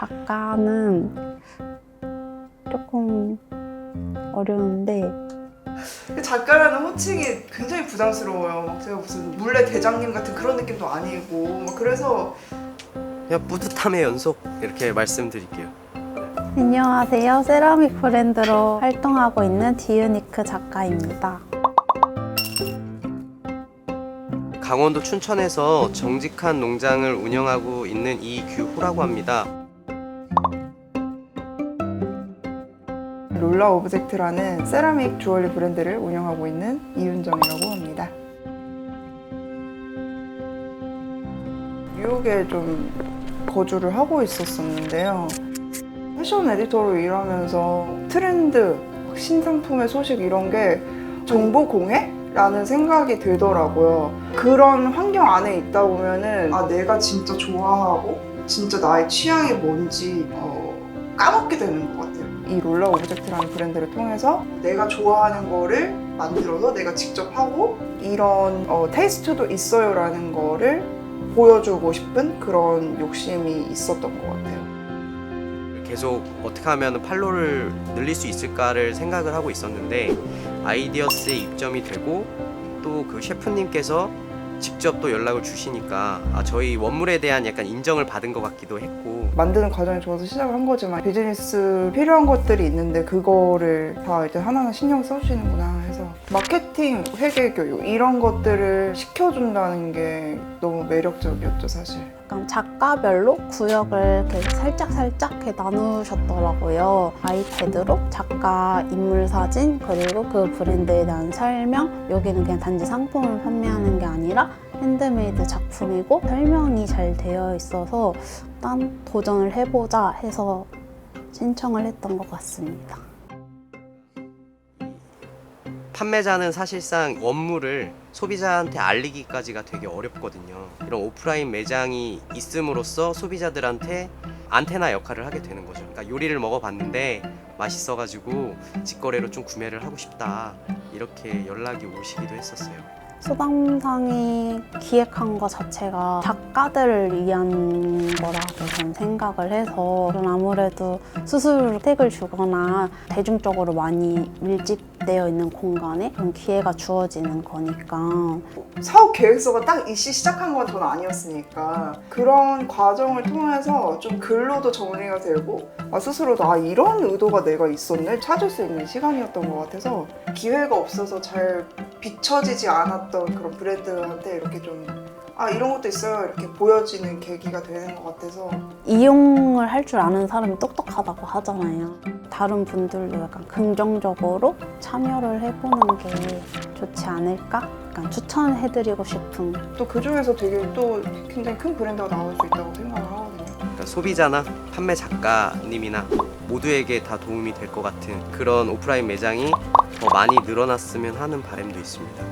작가는 조금 어려운데 작가라는 호칭이 굉장히 부담스러워요. 막 제가 무슨 물레 대장님 같은 그런 느낌도 아니고 막 그래서 그냥 뿌듯함의 연속 이렇게 말씀드릴게요. 안녕하세요. 세라믹 브랜드로 활동하고 있는 디유니크 작가입니다. 강원도 춘천에서 정직한 농장을 운영하고 있는 이규호라고 합니다. 롤라 오브젝트라는 세라믹 주얼리 브랜드를 운영하고 있는 이윤정이라고 합니다. 뉴욕에 좀 거주를 하고 있었었는데요. 패션 에디터로 일하면서 트렌드, 신상품의 소식 이런 게 정보 공해? 라는 생각이 들더라고요. 그런 환경 안에 있다 보면은 아 내가 진짜 좋아하고 진짜 나의 취향이 뭔지 어, 까먹게 되는 것 같아요. 이 롤러 오브젝트라는 브랜드를 통해서 내가 좋아하는 거를 만들어서 내가 직접 하고 이런 어, 테이스트도 있어요라는 거를 보여주고 싶은 그런 욕심이 있었던 것 같아요. 계속 어떻게 하면 팔로를 늘릴 수 있을까를 생각을 하고 있었는데 아이디어스에 입점이 되고 또 그 셰프님께서 직접 또 연락을 주시니까 아, 저희 원물에 대한 약간 인정을 받은 것 같기도 했고 만드는 과정이 좋아서 시작을 한 거지만 비즈니스 필요한 것들이 있는데 그거를 다 이제 하나하나 신경 써주시는구나 해서 마케팅, 회계 교육 이런 것들을 시켜준다는 게 너무 매력적이었죠 사실. 약간 작가별로 구역을 이렇게 살짝 살짝 이렇게 나누셨더라고요. 아이패드로 작가 인물 사진 그리고 그 브랜드에 대한 설명. 여기는 그냥 단지 상품을 판매하는 게 아니라 핸드메이드 작품이고 설명이 잘 되어 있어서 일단 도전을 해보자 해서 신청을 했던 것 같습니다. 판매자는 사실상 원물을 소비자한테 알리기까지가 되게 어렵거든요. 이런 오프라인 매장이 있음으로써 소비자들한테 안테나 역할을 하게 되는 거죠. 그러니까 요리를 먹어봤는데 맛있어가지고 직거래로 좀 구매를 하고 싶다 이렇게 연락이 오시기도 했었어요. 수담상이 기획한 것 자체가 작가들을 위한 거라고 저는 생각을 해서 아무래도 스스로 혜택을 주거나 대중적으로 많이 밀집되어 있는 공간에 그런 기회가 주어지는 거니까. 사업 계획서가 딱 이시 시작한 건 전 아니었으니까 그런 과정을 통해서 좀 글로도 정리가 되고 아, 스스로도 아 이런 의도가 내가 있었네? 찾을 수 있는 시간이었던 것 같아서 기회가 없어서 잘 비춰지지 않았던 그런 브랜드한테 이렇게 좀 아 이런 것도 있어요 이렇게 보여지는 계기가 되는 것 같아서 이용을 할 줄 아는 사람이 똑똑하다고 하잖아요. 다른 분들도 약간 긍정적으로 참여를 해보는 게 좋지 않을까? 약간 추천해드리고 싶은 또 그 중에서 되게 또 굉장히 큰 브랜드가 나올 수 있다고 생각을 하거든요. 그러니까 소비자나 판매 작가님이나 모두에게 다 도움이 될 것 같은 그런 오프라인 매장이 더 많이 늘어났으면 하는 바람도 있습니다.